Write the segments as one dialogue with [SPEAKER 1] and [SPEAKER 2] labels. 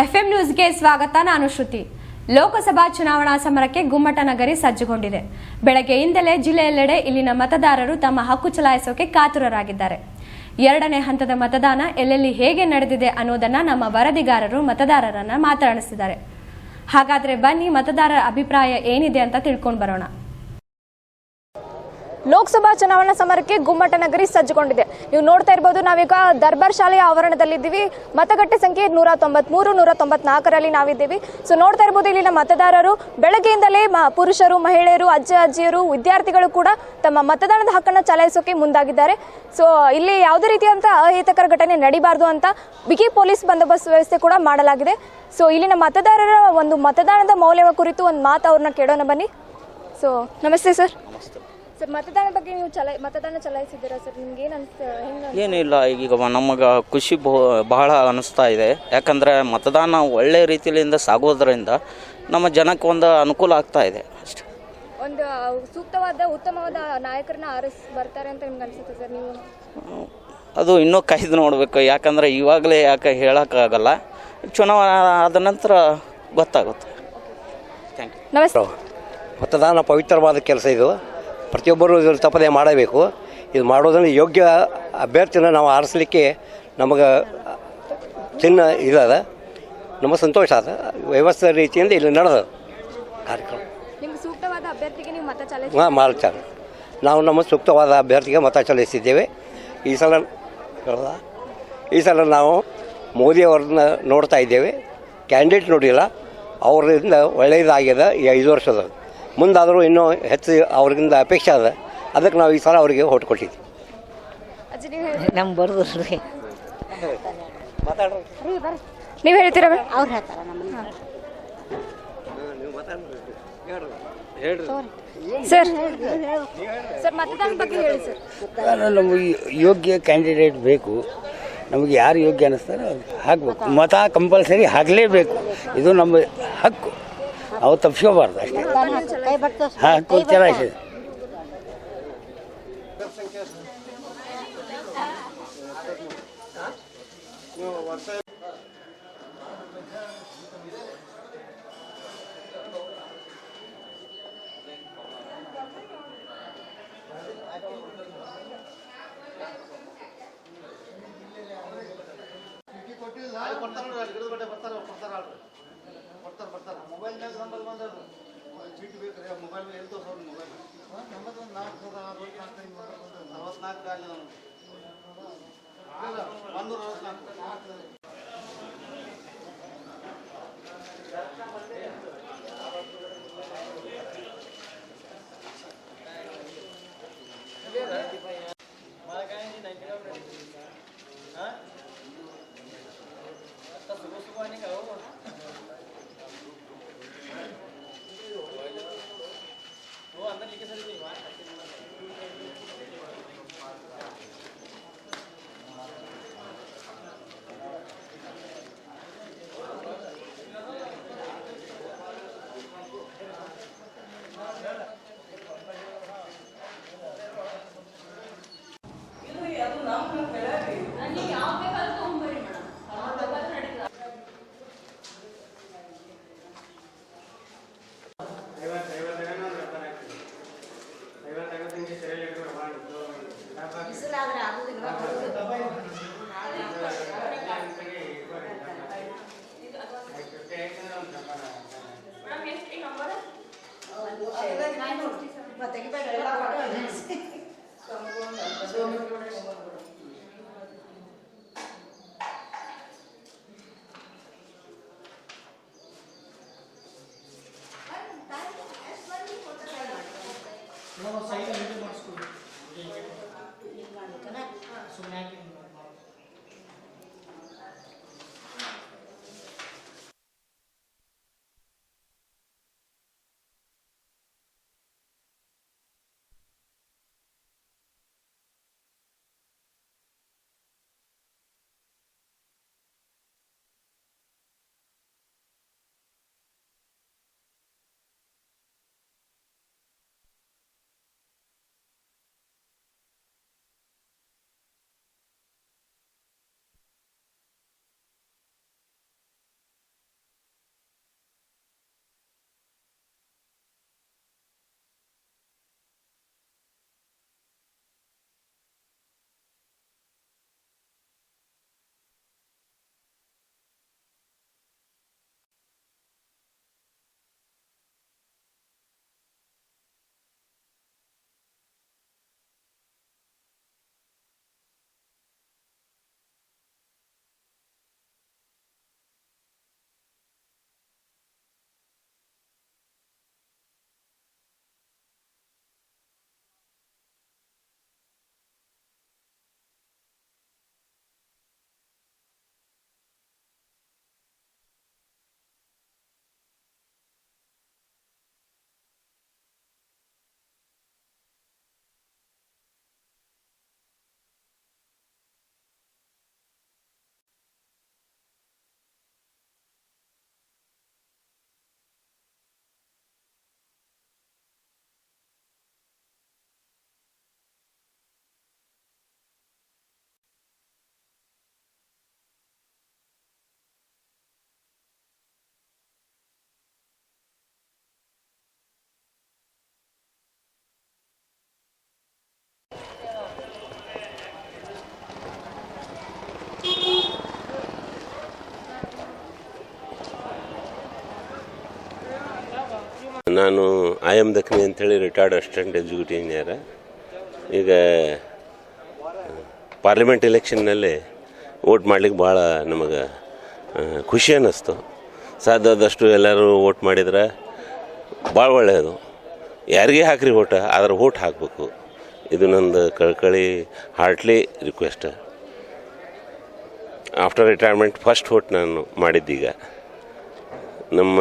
[SPEAKER 1] FM ನ್ಯೂಸ್ಗೆ ಸ್ವಾಗತ ನಾನು ಶ್ರುತಿ. ಲೋಕಸಭಾ ಚುನಾವಣಾ ಸಮರಕ್ಕೆ ಗುಮ್ಮಟ ನಗರಿ ಸಜ್ಜುಗೊಂಡಿದೆ. ಬೆಳಗ್ಗೆಯಿಂದಲೇ ಜಿಲ್ಲೆಯೆಲ್ಲೆಡೆ ಇಲ್ಲಿನ ಮತದಾರರು ತಮ್ಮ ಹಕ್ಕು ಚಲಾಯಿಸೋಕೆ ಕಾತುರರಾಗಿದ್ದಾರೆ. ಎರಡನೇ ಹಂತದ ಮತದಾನ ಎಲ್ಲೆಲ್ಲಿ ಹೇಗೆ ನಡೆದಿದೆ ಅನ್ನೋದನ್ನ ನಮ್ಮ ವರದಿಗಾರರು ಮತದಾರರನ್ನ ಮಾತನಾಡಿಸಿದ್ದಾರೆ ಹಾಗಾದ್ರೆ ಬನ್ನಿ ಮತದಾರರ ಅಭಿಪ್ರಾಯ ಏನಿದೆ ಅಂತ ತಿಳ್ಕೊಂಡು ಬರೋಣ.
[SPEAKER 2] ಲೋಕಸಭಾ ಚುನಾವಣಾ ಸಮರಕ್ಕೆ ಗುಮ್ಮಟ ನಗರಿ ಸಜ್ಜುಗೊಂಡಿದೆ. ನೀವು ನೋಡ್ತಾ ಇರಬಹುದು ನಾವೀಗ ದರ್ಬಾರ್ ಶಾಲೆಯ ಆವರಣದಲ್ಲಿದ್ದೀವಿ ಮತಗಟ್ಟೆ ಸಂಖ್ಯೆ ನೂರ ತೊಂಬತ್ಮೂರು, ನೂರ ತೊಂಬತ್ನಾಲ್ಕರಲ್ಲಿ ನಾವಿದ್ದೀವಿ. ಸೊ ನೋಡ್ತಾ ಇರಬಹುದು ಇಲ್ಲಿನ ಮತದಾರರು ಬೆಳಗ್ಗೆಯಿಂದಲೇ ಪುರುಷರು, ಮಹಿಳೆಯರು, ಅಜ್ಜ, ಅಜ್ಜಿಯರು, ವಿದ್ಯಾರ್ಥಿಗಳು ಕೂಡ ತಮ್ಮ ಮತದಾನದ ಹಕ್ಕನ್ನು ಚಲಾಯಿಸೋಕೆ ಮುಂದಾಗಿದ್ದಾರೆ. ಸೊ ಇಲ್ಲಿ ಯಾವುದೇ ರೀತಿಯಂತ ಅಹಿತಕರ ಘಟನೆ ನಡಿಬಾರ್ದು ಅಂತ ಬಿಗಿ ಪೊಲೀಸ್ ಬಂದೋಬಸ್ತ್ ವ್ಯವಸ್ಥೆ ಕೂಡ ಮಾಡಲಾಗಿದೆ. ಸೊ ಇಲ್ಲಿನ ಮತದಾರರ ಒಂದು ಮತದಾನದ ಮೌಲ್ಯವ ಕುರಿತು ಒಂದು ಮಾತು ಅವ್ರನ್ನ ಕೇಳೋಣ ಬನ್ನಿ. ಸೊ ನಮಸ್ತೆ ಸರ್. ಸರ್ ಮತದಾನ ಬಗ್ಗೆ ನೀವು ಚಲಾ ಮತದಾನ ಚಲಾಯಿಸಿದ್ದೀರಾ ಸರ್? ನಿಮ್ಗೆ ಏನು ಅನ್ಸ್ತ ಹೆಂಗೆ
[SPEAKER 3] ಏನಿಲ್ಲ ಈಗ ನಮಗೆ ಖುಷಿ ಬಹು- ಬಹಳ ಅನಿಸ್ತಾ ಇದೆ. ಯಾಕಂದರೆ ಮತದಾನ ಒಳ್ಳೆ ರೀತಿಯಿಂದ ಸಾಗೋದ್ರಿಂದ ನಮ್ಮ ಜನಕ್ಕೆ ಒಂದು ಅನುಕೂಲ ಆಗ್ತಾ ಇದೆ ಅಷ್ಟೇ.
[SPEAKER 2] ಒಂದು ಸೂಕ್ತವಾದ ಉತ್ತಮವಾದ ನಾಯಕರನ್ನ ಆರಿಸ್ ಬರ್ತಾರೆ ಅಂತ ನಿಮ್ಗೆ ಅನ್ಸುತ್ತೆ ಸರ್ ನೀವು?
[SPEAKER 3] ಅದು ಇನ್ನೂ ಕಾಯ್ದು ನೋಡಬೇಕು. ಯಾಕಂದರೆ ಇವಾಗಲೇ ಯಾಕೆ ಹೇಳೋಕ್ಕಾಗಲ್ಲ. ಚುನಾವಣೆ ಆದ ನಂತರ ಗೊತ್ತಾಗುತ್ತೆ. ಥ್ಯಾಂಕ್ ಯು
[SPEAKER 2] ನಮಸ್ತೆ
[SPEAKER 4] ಮತದಾನ ಪವಿತ್ರವಾದ ಕೆಲಸ ಇದು. ಪ್ರತಿಯೊಬ್ಬರು ಇದ್ರ ತಪ್ಪದೆ ಮಾಡಬೇಕು. ಇದು ಮಾಡೋದನ್ನು ಯೋಗ್ಯ ಅಭ್ಯರ್ಥಿನ ನಾವು ಆರಿಸ್ಲಿಕ್ಕೆ ನಮಗೆ ಚಿನ್ನ ಇದದ. ನಮಗೆ ಸಂತೋಷ ಅದ ವ್ಯವಸ್ಥೆ ರೀತಿಯಿಂದ ಇಲ್ಲಿ ನಡೆದ ಕಾರ್ಯಕ್ರಮ. ಹಾಂ ಮಾಡ್ತಾರೆ ನಾವು ನಮ್ಮ ಸೂಕ್ತವಾದ ಅಭ್ಯರ್ಥಿಗೆ ಮತ ಚಲಾಯಿಸಿದ್ದೇವೆ. ಈ ಸಲ? ಈ ಸಲ ನಾವು ಮೋದಿಯವ್ರನ್ನ ನೋಡ್ತಾ ಇದ್ದೇವೆ. ಕ್ಯಾಂಡಿಡೇಟ್ ನೋಡಿಲ್ಲ. ಅವರಿಂದ ಒಳ್ಳೆಯದಾಗಿದೆ ಈ ಐದು ವರ್ಷದ. ಮುಂದಾದರೂ ಇನ್ನೂ ಹೆಚ್ಚು ಅವ್ರಿಗಿಂದ ಅಪೇಕ್ಷೆ ಅದ ಅದಕ್ಕೆ ನಾವು ಈ ಸಲ ಅವರಿಗೆ ಹೊಟ್ಟು ಕೊಟ್ಟಿದ್ವಿ.
[SPEAKER 2] ಅಜ್ಜಿ ನೀವು ಹೇಳ್ತೀರಾ?
[SPEAKER 5] ಅವ್ರು ಹೇಳ್ತಾರ ನಮ್ಮ
[SPEAKER 2] ಸರ್. ಸರ್ ಮತದಾನ ಬಗ್ಗೆ ಹೇಳಿ ಸರ್.
[SPEAKER 6] ನಮಗೆ ಯೋಗ್ಯ ಕ್ಯಾಂಡಿಡೇಟ್ ಬೇಕು. ನಮಗೆ ಯಾರು ಯೋಗ್ಯ ಅನ್ನಿಸ್ತಾರೋ ಹಾಕ್ಬೇಕು ಹಾಕಬೇಕು. ಮತ ಕಂಪಲ್ಸರಿ ಹಾಕಲೇಬೇಕು. ಇದು ನಮ್ಮ ಹಕ್ಕು. ಅವು ತಪ್ಪಿಸ್ಕೋಬಾರ್ದು ಅಷ್ಟೇ.
[SPEAKER 5] ಹಾಂ ಕೂತ್ಯಾರ
[SPEAKER 6] ಅಷ್ಟೇ ಕೊಟ್ಟಿಲ್ಲ. ಬರ್ತಾರ ಬರ್ತಾರ ಮೊಬೈಲ್ ಎಂತ ಫೋನ್ ಮೊಬೈಲ್ ನಮ್ಮದು ನಾಲ್ಕು ನೂರ ಅರವತ್ನಾಲ್ಕು ಅರವತ್ನಾಲ್ಕು ಒಂದು ಅರವತ್ನಾಲ್ಕು
[SPEAKER 7] ನಾವು ಸೈಡ್ ಅಲ್ಲಿ ಮಾಡಿಸ್ಕೊಳ್ಳಿ ಸುಮ್ಮನೆ
[SPEAKER 8] ನಾನು ಐ ಎಂ ದಕ್ನಿ ಅಂಥೇಳಿ ರಿಟೈರ್ಡ್ ಅಸಿಸ್ಟೆಂಟ್ ಎಕ್ಸಿಕ್ಯೂಟಿವ್ ಇಂಜಿನಿಯರ್ ಈಗ ಪಾರ್ಲಿಮೆಂಟ್ ಎಲೆಕ್ಷನ್ನಲ್ಲಿ ವೋಟ್ ಮಾಡ್ಲಿಕ್ಕೆ ಭಾಳ ನಮಗೆ ಖುಷಿ ಅನ್ನಿಸ್ತು. ಸಾಧ್ಯವಾದಷ್ಟು ಎಲ್ಲರೂ ವೋಟ್ ಮಾಡಿದ್ರೆ ಭಾಳ ಒಳ್ಳೆಯದು. ಯಾರಿಗೆ ಹಾಕ್ರಿ ಓಟ ಆದ್ರೆ ಓಟ್ ಹಾಕಬೇಕು. ಇದು ನಂದು ಕಳ್ಕಳಿ heartly request after retirement first vote ನಾನು ಮಾಡಿದ್ದೀಗ. ನಮ್ಮ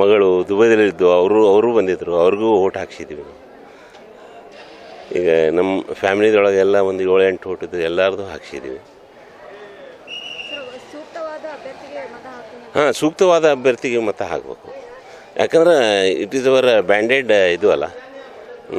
[SPEAKER 8] ಮಗಳು ದುಬೈದಲ್ಲಿದ್ದು ಅವರು ಅವರು ಬಂದಿದ್ದರು ಅವ್ರಿಗೂ ಓಟ್ ಹಾಕ್ಸಿದ್ವಿ ನಾವು. ಈಗ ನಮ್ಮ ಫ್ಯಾಮಿಲಿದೊಳಗೆಲ್ಲ ಒಂದು ಏಳು ಎಂಟು ಓಟ್ ಇದ್ದು ಎಲ್ಲರದು ಹಾಕ್ಸಿದ್ದೀವಿ ಹಾಂ ಸೂಕ್ತವಾದ ಅಭ್ಯರ್ಥಿಗೆ ಮತ ಹಾಕಬೇಕು. ಯಾಕಂದ್ರೆ ಇಟ್ ಈಸ್ ಅವರ್ ಬ್ಯಾಂಡೆಡ್ ಇದು ಅಲ್ಲ.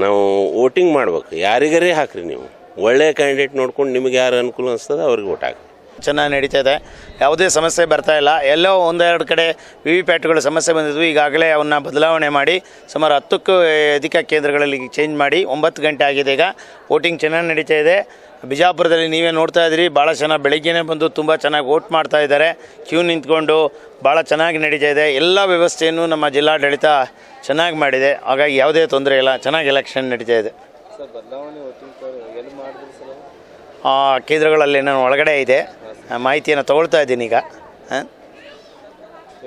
[SPEAKER 8] ನಾವು ವೋಟಿಂಗ್ ಮಾಡ್ಬೇಕು. ಯಾರಿಗರೇ ಹಾಕ್ರಿ ನೀವು. ಒಳ್ಳೆಯ ಕ್ಯಾಂಡಿಡೇಟ್ ನೋಡ್ಕೊಂಡು ನಿಮಗೆ ಯಾರು ಅನುಕೂಲ ಅನಿಸ್ತದೆ ಅವ್ರಿಗೆ ವೋಟ್ ಹಾಕಿ
[SPEAKER 9] ಚೆನ್ನಾಗಿ ನಡೀತಾ ಇದೆ. ಯಾವುದೇ ಸಮಸ್ಯೆ ಬರ್ತಾ ಇಲ್ಲ. ಎಲ್ಲೋ ಒಂದೆರಡು ಕಡೆ ವಿ ವಿ ಪ್ಯಾಟ್ಗಳು ಸಮಸ್ಯೆ ಬಂದಿದ್ವು. ಈಗಾಗಲೇ ಅವನ್ನ ಬದಲಾವಣೆ ಮಾಡಿ ಸುಮಾರು ಹತ್ತಕ್ಕೂ ಅಧಿಕ ಕೇಂದ್ರಗಳಲ್ಲಿ ಚೇಂಜ್ ಮಾಡಿ ಒಂಬತ್ತು ಗಂಟೆ ಆಗಿದೆ ಈಗ. ವೋಟಿಂಗ್ ಚೆನ್ನಾಗಿ ನಡೀತಾ ಇದೆ. ಬಿಜಾಪುರದಲ್ಲಿ ನೀವೇ ನೋಡ್ತಾ ಇದ್ದೀರಿ. ಭಾಳ ಜನ ಬೆಳಗ್ಗೆನೇ ಬಂದು ತುಂಬ ಚೆನ್ನಾಗಿ ವೋಟ್ ಮಾಡ್ತಾ ಇದ್ದಾರೆ. ಕ್ಯೂ ನಿಂತ್ಕೊಂಡು ಭಾಳ ಚೆನ್ನಾಗಿ ನಡೀತಾ ಇದೆ. ಎಲ್ಲ ವ್ಯವಸ್ಥೆಯನ್ನು ನಮ್ಮ ಜಿಲ್ಲಾಡಳಿತ ಚೆನ್ನಾಗಿ ಮಾಡಿದೆ. ಹಾಗಾಗಿ ಯಾವುದೇ ತೊಂದರೆ ಇಲ್ಲ. ಚೆನ್ನಾಗಿ ಎಲೆಕ್ಷನ್ ನಡೀತಾ ಇದೆ. ಆ, ಕೇಂದ್ರಗಳಲ್ಲಿ ನಾನು ಒಳಗಡೆ ಇದೆ. ಮಾಹಿತಿಯನ್ನು ತಗೊಳ್ತಾ ಇದ್ದೀನಿ ಈಗ.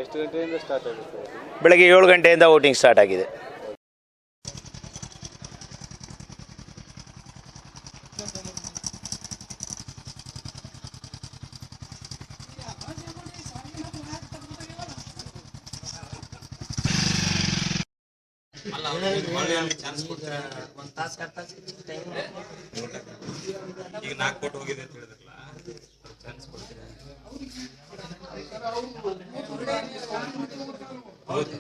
[SPEAKER 9] ಎಷ್ಟು ಗಂಟೆಯಿಂದ ಸ್ಟಾರ್ಟ್ ಆಗುತ್ತೆ ಬೆಳಗ್ಗೆ ಏಳು ಗಂಟೆಯಿಂದ ವೋಟಿಂಗ್ ಸ್ಟಾರ್ಟ್ ಆಗಿದೆ. ಈಗ ನಾಲ್ಕು ಕೋಟಿ ಹೋಗಿದೆ ಅಂತ ಹೇಳಿದ್ರಲ್ಲ ಕಲಿಸ್ಕೊಡ್ತೀರಾ ಹೌದು